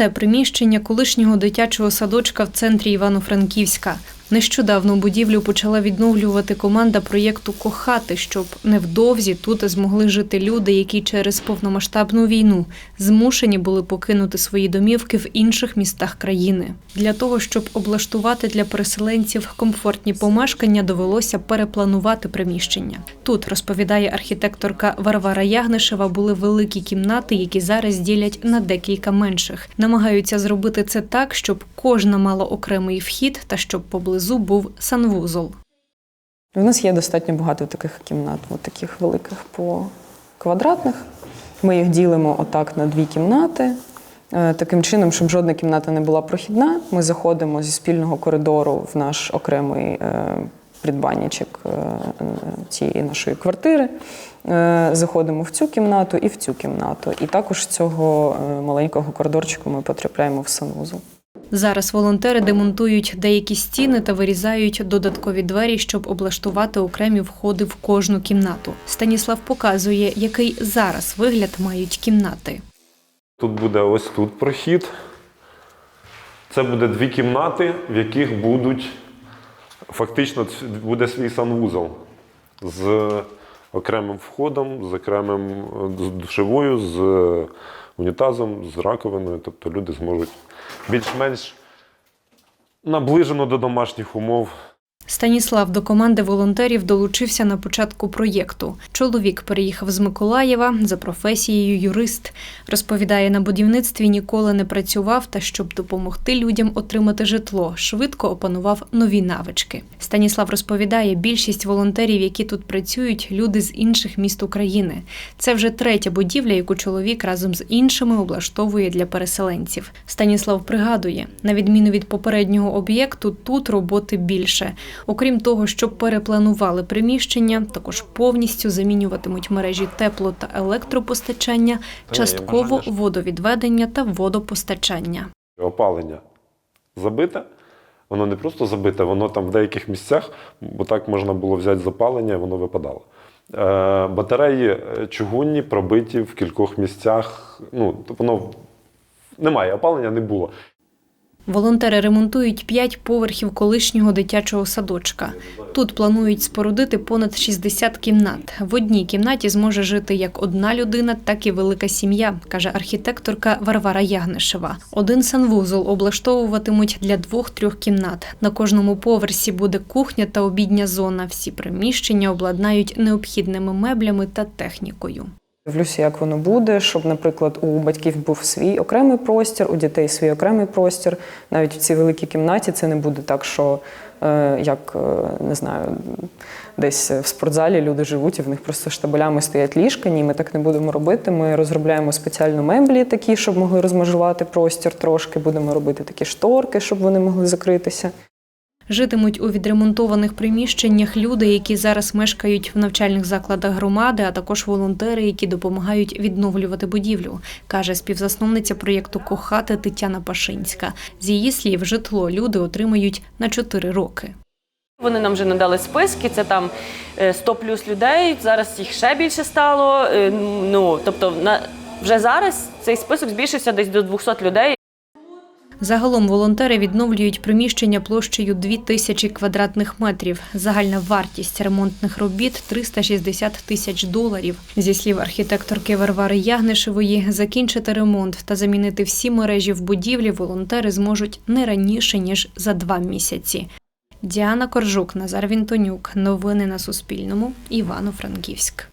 Це приміщення колишнього дитячого садочка в центрі Івано-Франківська. Нещодавно будівлю почала відновлювати команда проєкту Кохати, щоб невдовзі тут змогли жити люди, які через повномасштабну війну змушені були покинути свої домівки в інших містах країни. Для того щоб облаштувати для переселенців комфортні помешкання, довелося перепланувати приміщення. Тут розповідає архітекторка Варвара Ягнишева, були великі кімнати, які зараз ділять на декілька менших. Намагаються зробити це так, щоб кожна мала окремий вхід та щоб поблизу був санвузол. У нас є достатньо багато таких кімнат, от таких великих по квадратних. Ми їх ділимо отак на дві кімнати. Е, Таким чином, щоб жодна кімната не була прохідна, ми заходимо зі спільного коридору в наш окремий е, придбанничок е, цієї нашої квартири. Заходимо в цю кімнату і в цю кімнату. І також з цього маленького коридорчику ми потрапляємо в санвузол. Зараз волонтери демонтують деякі стіни та вирізають додаткові двері, щоб облаштувати окремі входи в кожну кімнату. Станіслав показує, який зараз вигляд мають кімнати. Тут буде ось тут прохід. Це буде дві кімнати, в яких будуть фактично буде свій санвузол з окремим входом, з окремим з душевою, з унітазом, з раковиною. Тобто люди зможуть більш-менш наближено до домашніх умов Станіслав до команди волонтерів долучився на початку проєкту. Чоловік переїхав з Миколаєва за професією юрист. Розповідає, на будівництві ніколи не працював та щоб допомогти людям отримати житло, швидко опанував нові навички. Станіслав розповідає, більшість волонтерів, які тут працюють, люди з інших міст України. Це вже третя будівля, яку чоловік разом з іншими облаштовує для переселенців. Станіслав пригадує, на відміну від попереднього об'єкту, тут роботи більше. Окрім того, що перепланували приміщення, також повністю замінюватимуть мережі тепло та електропостачання, частково водовідведення та водопостачання. опалення забите. Воно не просто забите, воно там в деяких місцях, бо так можна було взяти запалення, і воно випадало. Е, батареї е, чугунні пробиті в кількох місцях. Ну, воно немає опалення, не було. Волонтери ремонтують п'ять поверхів колишнього дитячого садочка. Тут планують спорудити понад 60 кімнат. В одній кімнаті зможе жити як одна людина, так і велика сім'я, каже архітекторка Варвара Ягнишева. Один санвузол облаштовуватимуть для двох-трьох кімнат. На кожному поверсі буде кухня та обідня зона. Всі приміщення обладнають необхідними меблями та технікою. Дивлюся, як воно буде, щоб, наприклад, у батьків був свій окремий простір, у дітей свій окремий простір. Навіть в цій великій кімнаті це не буде так, що е, як е, не знаю, десь в спортзалі люди живуть і в них просто штабелями стоять ліжка. Ні, ми так не будемо робити. Ми розробляємо спеціально меблі такі, щоб могли розмежувати простір трошки. Будемо робити такі шторки, щоб вони могли закритися. Житимуть у відремонтованих приміщеннях люди, які зараз мешкають в навчальних закладах громади, а також волонтери, які допомагають відновлювати будівлю, каже співзасновниця проєкту Кохати Тетяна Пашинська. З її слів, житло люди отримають на 4 роки. Вони нам вже надали списки, це там е, 100 плюс людей, зараз їх ще більше стало. Е, Ну, тобто, на, вже зараз цей список збільшився десь до 200 людей. Загалом волонтери відновлюють приміщення площею 2 тисячі квадратних метрів. Загальна вартість ремонтних робіт 360 тисяч доларів. Зі слів архітекторки Варвари Ягнишевої, закінчити ремонт та замінити всі мережі в будівлі волонтери зможуть не раніше ніж за два місяці. Діана Коржук, Назар Вінтонюк. Новини на Суспільному. Івано-Франківськ.